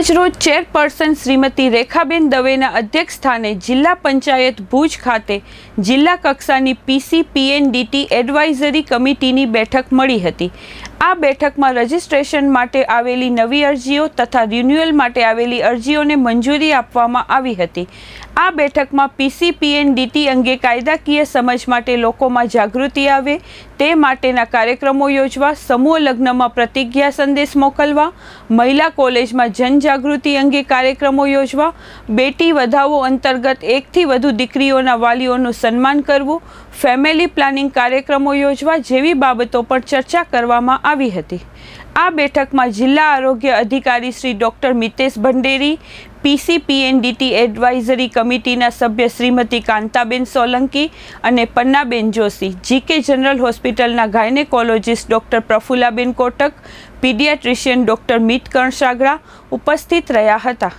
આજરોજ ચેરપર્સન શ્રીમતી રેખાબેન દવેના અધ્યક્ષ સ્થાને જિલ્લા પંચાયત ભુજ ખાતે જિલ્લા કક્ષાની પીસી પીએનડીટી એડવાઇઝરી કમિટીની બેઠક મળી હતી. આ બેઠકમાં રજિસ્ટ્રેશન માટે આવેલી નવી અરજીઓ તથા રિન્યુઅલ માટે આવેલી અરજીઓને મંજૂરી આપવામાં આવી હતી. આ બેઠકમાં પીસીપીએન ડીટી અંગે કાયદાકીય સમજ માટે લોકોમાં જાગૃતિ આવે, તે માટેના કાર્યક્રમો યોજવા, સમૂહ લગ્નમાં પ્રતિજ્ઞા સંદેશ મોકલવા, મહિલા કોલેજમાં જનજાગૃતિ અંગે કાર્યક્રમો યોજવા, બેટી વધાવો અંતર્ગત એકથી વધુ દીકરીઓના વાલીઓનું સન્માન કરવું, ફેમિલી પ્લાનિંગ કાર્યક્રમો યોજવા જેવી બાબતો પર ચર્ચા કરવામાં આવી હતી. આ બેઠકમાં જિલ્લા આરોગ્ય અધિકારી Shri doctor Mitesh Bhanderi, PCPNDT advisory કમિટીના સભ્ય શ્રીમતી કાંતાબેન સોલંકી અને પન્નાબેન જોશી, જીકે જનરલ હોસ્પિટલના gynaecologist doctor Prafullaben Kotak, paediatrician doctor Mit Karnsagara ઉપસ્થિત રહ્યા હતા.